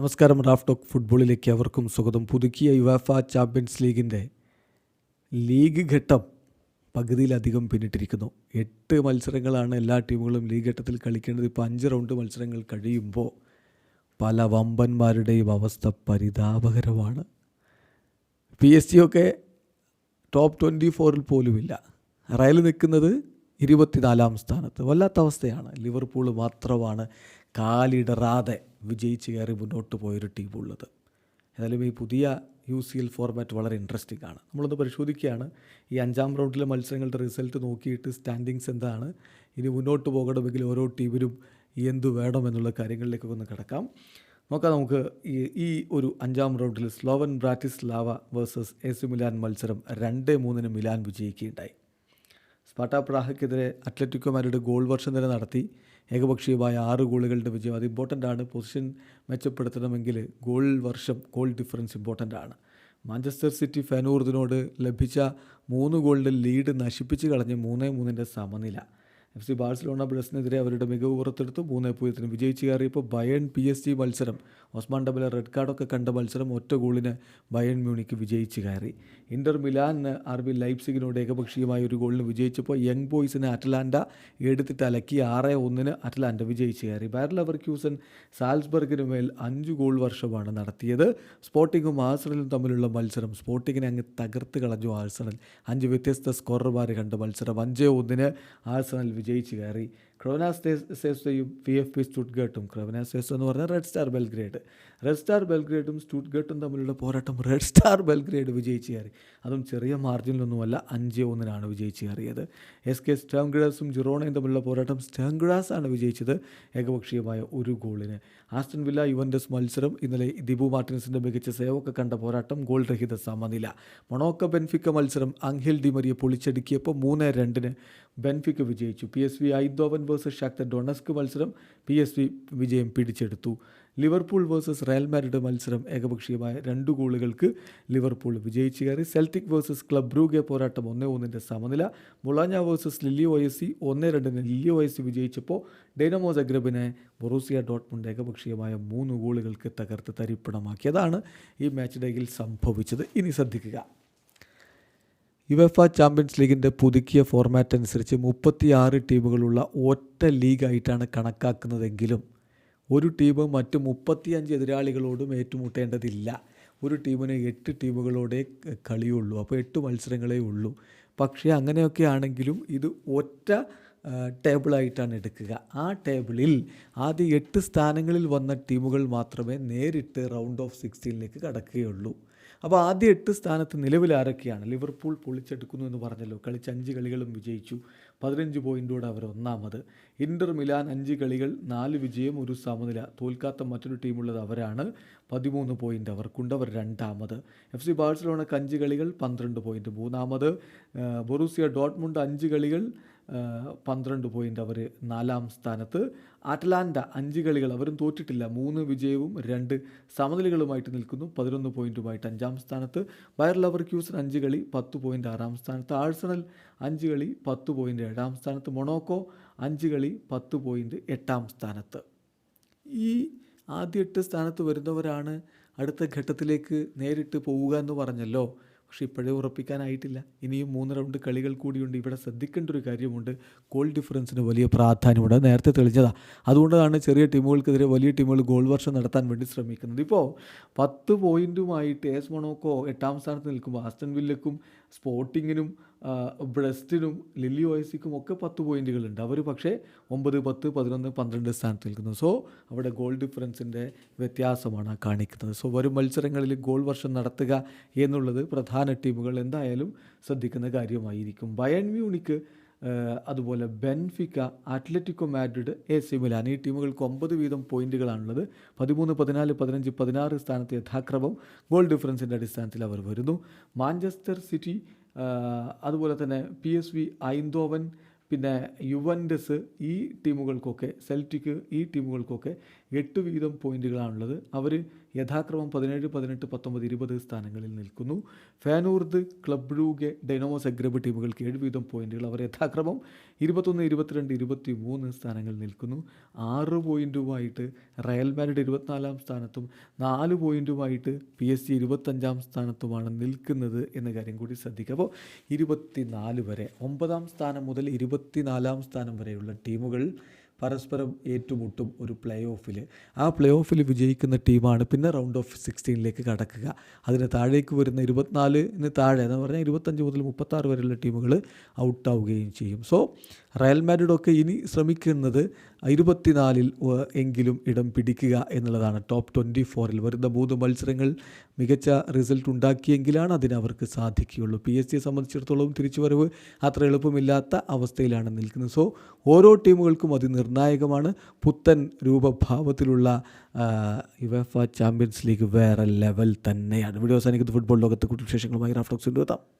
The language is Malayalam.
നമസ്കാരം റാഫ് ടോക്ക് ഫുട്ബോളിലേക്ക് അവർക്കും സ്വാഗതം. പുതുക്കിയ യുവാഫ ചാമ്പ്യൻസ് ലീഗിന്റെ ലീഗ് ഘട്ടം പകുതിയിലധികം പിന്നിട്ടിരിക്കുന്നു. എട്ട് മത്സരങ്ങളാണ് എല്ലാ ടീമുകളും ലീഗ് ഘട്ടത്തിൽ കളിക്കേണ്ടത്. ഇപ്പോൾ അഞ്ച് റൗണ്ട് മത്സരങ്ങൾ കഴിയുമ്പോൾ പല വമ്പന്മാരുടെയും അവസ്ഥ പരിതാപകരമാണ്. പി എസ് ജി ഒക്കെ ടോപ്പ് ട്വന്റി ഫോറിൽ പോലുമില്ല. റയൽ നിൽക്കുന്നത് ഇരുപത്തിനാലാം സ്ഥാനത്ത്. വല്ലാത്ത അവസ്ഥയാണ്. ലിവർപൂൾ മാത്രമാണ് കാലിടറാതെ വിജയിച്ച് കയറി മുന്നോട്ട് പോയൊരു ടീമുള്ളത് ഏതായാലും ഈ പുതിയ യു സി എൽ ഫോർമാറ്റ് വളരെ ഇൻട്രസ്റ്റിംഗ് ആണ്. നമ്മളൊന്ന് പരിശോധിക്കുകയാണ്. ഈ അഞ്ചാം റൗണ്ടിലെ മത്സരങ്ങളുടെ റിസൾട്ട് നോക്കിയിട്ട് സ്റ്റാൻഡിങ്സ് എന്താണ്? ഇനി മുന്നോട്ട് പോകണമെങ്കിൽ ഓരോ ടീമിനും എന്തു വേണം എന്നുള്ള കാര്യങ്ങളിലേക്കൊക്കെ ഒന്ന് കിടക്കാം. നോക്കാം നമുക്ക് ഈ ഈ ഒരു അഞ്ചാം റൗണ്ടിൽ Slovan Bratislava versus A C Milan മത്സരം രണ്ട് മൂന്നിന് മിലാൻ വിജയിക്കുകയുണ്ടായി. സ്പാട്ട പ്രാഹയ്ക്കെതിരെ അത്ലറ്റിക്കോ മാരുടെ ഗോൾ വർഷം തന്നെ നടത്തി. ഏകപക്ഷീയമായ ആറ് ഗോളുകളുടെ വിജയം. അത് ഇമ്പോർട്ടന്റ് ആണ്. പൊസിഷൻ മെച്ചപ്പെടുത്തണമെങ്കിൽ ഗോൾ വർഷം ഗോൾ ഡിഫറൻസ് ഇമ്പോർട്ടന്റ് ആണ്. മാഞ്ചസ്റ്റർ സിറ്റി ഫാനൂർദിനോട് ലഭിച്ച മൂന്ന് ഗോളിന്റെ ലീഡ് നശിപ്പിച്ച് കളഞ്ഞ് മൂന്നേ മൂന്നിന്റെ സമനില. എഫ് സി ബാഴ്സലോണ ബ്രസിനെതിരെ അവരുടെ മികവ് പുറത്തെടുത്തു. മൂന്നേ പൂജ്യത്തിന് വിജയിച്ച് കയറിയപ്പോൾ ബയൺ പി എസ് ജി മത്സരം. ഓസ്മാൻ ഡബല റെഡ് കാർഡൊക്കെ കണ്ട മത്സരം ഒറ്റ ഗോളിന് ബയൺ മ്യൂണിക്ക് വിജയിച്ച് കയറി. ഇന്റർ മിലാനിന് ആർ ബി ലൈപ്സിഗിനോട് ഏകപക്ഷീയമായ ഒരു ഗോളിന് വിജയിച്ചപ്പോൾ യങ് ബോയ്സിനെ അറ്റലാൻഡ എടുത്തിട്ട് അലക്കി ആറ് ഒന്നിന് അറ്റലാൻഡ വിജയിച്ച് കയറി. ബാർലവർ ക്യൂസൻ സാൽസ്ബർഗിന് മേൽ അഞ്ച് ഗോൾ വർഷമാണ് നടത്തിയത്. സ്പോർട്ടിങ്ങും ആഴ്സണലും തമ്മിലുള്ള മത്സരം സ്പോർട്ടിങ്ങിനെ അങ്ങ് തകർത്ത് കളഞ്ഞു ആഴ്സണൽ. അഞ്ച് വ്യത്യസ്ത സ്കോറർമാർ കണ്ട മത്സരം. അഞ്ച് ഒന്നിന് ആഴ്സണൽ വിജയിച്ച് കയറി ക്രോനാസേസയും പി എഫ് പി സ്റ്റുട്ട്ഗേട്ടും ക്രോനാസേസോ എന്ന് പറഞ്ഞാൽ Red Star Belgrade Red Star ബെൽഗ്രേഡും സ്റ്റുട്ട്ഗേട്ടും തമ്മിലുള്ള പോരാട്ടം റെഡ് സ്റ്റാർ ബെൽഗ്രേഡ് വിജയിച്ച് കയറി. അതും ചെറിയ മാർജിനിലൊന്നുമല്ല അഞ്ച് ഒന്നിനാണ് വിജയിച്ച് കയറിയത്. എസ് കെ സ്റ്റേംഗ്രാസും ജിറോണയും തമ്മിലുള്ള പോരാട്ടം സ്റ്റേംഗ്രാസ് ആണ് വിജയിച്ചത് ഏകപക്ഷീയമായ ഒരു ഗോളിന്. ആസ്റ്റൻ വില്ല യുവൻഡസ് മത്സരം ഇന്നലെ ദിബു മാർട്ടിൻസിന്റെ മികച്ച സേവൊക്കെ കണ്ട പോരാട്ടം ഗോൾ രഹിത സമനില. മൊണോക്ക ബെൻഫിക്ക മത്സരം അങ്ഹിൽ ഡിമരിയെ പൊളിച്ചടുക്കിയപ്പോൾ മൂന്ന് രണ്ടിന് ബെൻഫിക്ക വിജയിച്ചു. P S V Eindhoven versus Shakhtar Donetsk മത്സരം പി എസ് വി വിജയം പിടിച്ചെടുത്തു. ലിവർപൂൾ വേഴ്സസ് റയൽ മാരിഡ് മത്സരം ഏകപക്ഷീയമായ രണ്ട് ഗോളുകൾക്ക് ലിവർപൂൾ വിജയിച്ചു കയറി. സെൽറ്റിക് വേഴ്സസ് ക്ലബ് ബ്രൂഗെ പോരാട്ടം ഒന്നേ ഒന്നിന്റെ സമനില. മുളാഞ്ഞ വേഴ്സസ് ലില്ലി സി ഒന്നേ രണ്ടിന് ലില്ലി സി വിജയിച്ചപ്പോൾ ഡൈനമോ സഗ്രബിനെ ബൊറൂസിയ ഡോട്ട്മുണ്ട് ഏകപക്ഷീയമായ മൂന്ന് ഗോളുകൾക്ക് തകർത്ത് തരിപ്പണമാക്കിയതാണ് ഈ മാച്ച് സംഭവിച്ചത്. ഇനി ശ്രദ്ധിക്കുക. യുവഫ ചാമ്പ്യൻസ് ലീഗിന്റെ പുതുക്കിയ ഫോർമാറ്റ് അനുസരിച്ച് മുപ്പത്തിയാറ് ടീമുകളുള്ള ഒറ്റ ലീഗായിട്ടാണ് കണക്കാക്കുന്നതെങ്കിലും ഒരു ടീം മറ്റ് മുപ്പത്തിയഞ്ച് എതിരാളികളോടും ഏറ്റുമുട്ടേണ്ടതില്ല. ഒരു ടീമിന് എട്ട് ടീമുകളോടെ കളിയുള്ളൂ. അപ്പോൾ എട്ട് മത്സരങ്ങളേ ഉള്ളൂ. പക്ഷേ അങ്ങനെയൊക്കെ ആണെങ്കിലും ഇത് ഒറ്റ ടേബിളായിട്ടാണ് എടുക്കുക. ആ ടേബിളിൽ ആദ്യ എട്ട് സ്ഥാനങ്ങളിൽ വന്ന ടീമുകൾ മാത്രമേ നേരിട്ട് റൗണ്ട് ഓഫ് സിക്സ്റ്റീനിലേക്ക് കടക്കുകയുള്ളൂ. അപ്പോൾ ആദ്യ എട്ട് സ്ഥാനത്ത് നിലവിൽ ആരൊക്കെയാണ്? ലിവർപൂൾ പൊളിച്ചെടുക്കുന്നു എന്ന് പറഞ്ഞല്ലോ. കളിച്ച് അഞ്ച് കളികളും വിജയിച്ചു. പതിനഞ്ച് പോയിന്റോടെ അവർ ഒന്നാമത്. ഇന്റർ മിലാൻ അഞ്ച് കളികൾ നാല് വിജയം ഒരു സമനില. തോൽക്കാത്ത മറ്റൊരു ടീമുള്ളത് അവരാണ്. പതിമൂന്ന് പോയിന്റ് അവർക്കുണ്ട് അവർ രണ്ടാമത്. എഫ് സി ബാഴ്സലോണക്ക് അഞ്ച് കളികൾ പന്ത്രണ്ട് പോയിന്റ് മൂന്നാമത്. ബൊറൂസിയ ഡോട്ട്മുണ്ട് അഞ്ച് കളികൾ പന്ത്രണ്ട് പോയിന്റ് അവർ നാലാം സ്ഥാനത്ത്. അറ്റ്ലാന്റ അഞ്ച് കളികൾ അവരും തോറ്റിട്ടില്ല. മൂന്ന് വിജയവും രണ്ട് സമനിലകളുമായിട്ട് നിൽക്കുന്നു. പതിനൊന്ന് പോയിന്റുമായിട്ട് അഞ്ചാം സ്ഥാനത്ത്. ബയർ ലവർ ക്യൂസൻ അഞ്ച് കളി പത്ത് പോയിന്റ് ആറാം സ്ഥാനത്ത്. ആഴ്സണൽ അഞ്ച് കളി പത്ത് പോയിന്റ് ഏഴാം സ്ഥാനത്ത്. മൊണോക്കോ അഞ്ച് കളി പത്ത് പോയിന്റ് എട്ടാം സ്ഥാനത്ത്. ഈ ആദ്യ എട്ട് സ്ഥാനത്ത് വരുന്നവരാണ് അടുത്ത ഘട്ടത്തിലേക്ക് നേരിട്ട് പോവുക എന്ന് പറഞ്ഞല്ലോ. പക്ഷേ ഇപ്പോഴേ ഉറപ്പിക്കാനായിട്ടില്ല. ഇനിയും മൂന്ന് റൗണ്ട് കളികൾ കൂടിയുണ്ട്. ഇവിടെ ശ്രദ്ധിക്കേണ്ട ഒരു കാര്യമുണ്ട്. ഗോൾ ഡിഫറൻസിന് വലിയ പ്രാധാന്യമുണ്ട് നേരത്തെ തെളിഞ്ഞതാണ് അതുകൊണ്ടാണ് ചെറിയ ടീമുകൾക്കെതിരെ വലിയ ടീമുകൾ ഗോൾ വർഷം നടത്താൻ വേണ്ടി ശ്രമിക്കുന്നത്. ഇപ്പോൾ പത്ത് പോയിന്റുമായിട്ട് എസ് മൊണോക്കോ എട്ടാം സ്ഥാനത്ത് നിൽക്കുമ്പോൾ ആസ്റ്റൺ വില്ലക്കും സ്പോർട്ടിങ്ങിനും ബ്രസ്റ്റിനും ലില്ലി ഓയസിക്കും ഒക്കെ പത്ത് പോയിന്റുകളുണ്ട് അവർ പക്ഷേ ഒമ്പത് പത്ത് പതിനൊന്ന് പന്ത്രണ്ട് സ്ഥാനത്ത് നിൽക്കുന്നു. സോ അവിടെ ഗോൾ ഡിഫറൻസിന്റെ വ്യത്യാസമാണ് കാണിക്കുന്നത്. സോ വരും മത്സരങ്ങളിൽ ഗോൾ വർഷം നടത്തുക എന്നുള്ളത് പ്രധാന ടീമുകൾ എന്തായാലും ശ്രദ്ധിക്കുന്ന കാര്യമായിരിക്കും. ബയൺ മ്യൂണിക്ക് അതുപോലെ Benfica Atletico Madrid A C Milan ഈ ടീമുകൾക്ക് ഒമ്പത് വീതം പോയിന്റുകളാണുള്ളത്. പതിമൂന്ന് പതിനാല് പതിനഞ്ച് പതിനാറ് സ്ഥാനത്ത് യഥാക്രമം ഗോൾ ഡിഫറൻസിന്റെ അടിസ്ഥാനത്തിൽ അവർ വരുന്നു. മാഞ്ചസ്റ്റർ സിറ്റി അതുപോലെ തന്നെ പി എസ് വി ഐന്തോവൻ പിന്നെ യുവൻഡസ് ഈ ടീമുകൾക്കൊക്കെ സെൽറ്റിക്ക് ഈ ടീമുകൾക്കൊക്കെ എട്ട് വീതം പോയിന്റുകളാണുള്ളത്. അവർ യഥാക്രമം പതിനേഴ് പതിനെട്ട് പത്തൊമ്പത് ഇരുപത് സ്ഥാനങ്ങളിൽ നിൽക്കുന്നു. Feyenoord Club Brugge Dinamo Zagreb ടീമുകൾക്ക് ഏഴ് വീതം പോയിന്റുകൾ. അവർ യഥാക്രമം ഇരുപത്തൊന്ന് ഇരുപത്തിരണ്ട് ഇരുപത്തി മൂന്ന് സ്ഥാനങ്ങളിൽ നിൽക്കുന്നു. ആറ് പോയിന്റുമായിട്ട് റയൽ മാഡ്രിഡ് ഇരുപത്തിനാലാം സ്ഥാനത്തും നാല് പോയിന്റുമായിട്ട് പി എസ് സി ഇരുപത്തഞ്ചാം സ്ഥാനത്തുമാണ് നിൽക്കുന്നത് എന്ന കാര്യം കൂടി ശ്രദ്ധിക്കുക. അപ്പോൾ ഇരുപത്തിനാല് വരെ ഒമ്പതാം സ്ഥാനം മുതൽ ഇരുപത്തിനാലാം സ്ഥാനം വരെയുള്ള ടീമുകൾ പരസ്പരം ഏറ്റുമുട്ടും ഒരു പ്ലേ ഓഫിൽ ആ പ്ലേ ഓഫിൽ വിജയിക്കുന്ന ടീമാണ് പിന്നെ റൗണ്ട് ഓഫ് സിക്സ്റ്റീനിലേക്ക് കടക്കുക. അതിന് താഴേക്ക് വരുന്ന ഇരുപത്തിനാലിന് താഴെ എന്ന് പറഞ്ഞാൽ ഇരുപത്തഞ്ച് മുതൽ മുപ്പത്താറ് വരെയുള്ള ടീമുകൾ ഔട്ടാവുകയും ചെയ്യും. സോ റയൽ മാഡ്രിഡൊക്കെ ഇനി ശ്രമിക്കുന്നത് ഇരുപത്തിനാലിൽ എങ്കിലും ഇടം പിടിക്കുക എന്നുള്ളതാണ്. ടോപ്പ് ട്വന്റി ഫോറിൽ വരുന്ന മൂന്ന് മത്സരങ്ങൾ മികച്ച റിസൾട്ട് ഉണ്ടാക്കിയെങ്കിലാണ് അതിനവർക്ക് സാധിക്കുകയുള്ളൂ. പി എസ് സിയെ സംബന്ധിച്ചിടത്തോളം തിരിച്ചുവരവ് അത്ര എളുപ്പമില്ലാത്ത അവസ്ഥയിലാണ് നിൽക്കുന്നത്. സോ ഓരോ ടീമുകൾക്കും അത് നിർണായകമാണ്. പുത്തൻ രൂപഭാവത്തിലുള്ള യുവഫ ചാമ്പ്യൻസ് ലീഗ് വേറെ ലെവൽ തന്നെയാണ്. വീഡിയോ അവസാനിക്കുന്ന. ഫുട്ബോൾ ലോകത്തെ കൂടുതൽ വിശേഷങ്ങളുമായി റാഫ്റ്റോക്സ് എത്താം.